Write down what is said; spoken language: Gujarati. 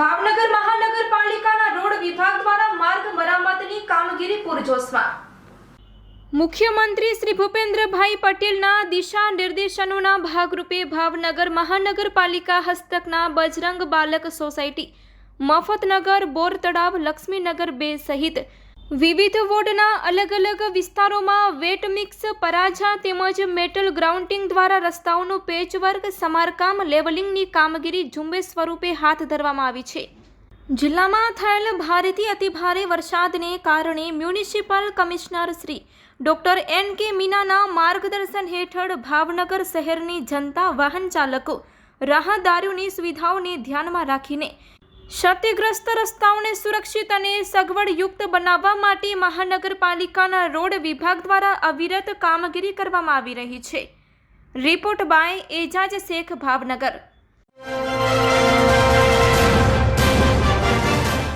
ભાવનગર મહાનગરપાલિકાના રોડ વિભાગ દ્વારા માર્ગ મરામતની કામગીરી પૂરજોશમાં. મુખ્યમંત્રી શ્રી ભૂપેન્દ્રભાઈ પટેલના દિશા નિર્દેશનોના ભાગરૂપે ભાવનગર મહાનગરપાલિકા હસ્તકના બજરંગ બાલક સોસાયટી, મફતનગર બોર તળાવ લક્ષ્મીનગર બે સહિત વિવિધ વોર્ડના અલગ અલગ વિસ્તારોમાં વેટ મિક્સ પરાજા તેમજ મેટલ ગ્રાઉન્ડિંગ દ્વારા રસ્તાઓનું પેચવર્ક, સમારકામ, લેવલિંગની કામગીરી ઝુંબેશ સ્વરૂપે હાથ ધરવામાં આવી છે. જિલ્લામાં થયેલ ભારેથી અતિભારે વરસાદને કારણે municipal commissioner Shri doctor N K મીનાના માર્ગદર્શન હેઠળ ભાવનગર શહેરની જનતા વાહન ચાલકો રાહદારીઓની સુવિધાઓને ધ્યાનમાં રાખીને ક્ષતિગ્રસ્ત રસ્તાઓને સુરક્ષિત અને સગવડયુક્ત બનાવવા માટે મહાનગરપાલિકાના રોડ વિભાગ દ્વારા અવિરત કામગીરી કરવામાં આવી રહી છે. Report by Ejaz Shaikh, Bhavnagar.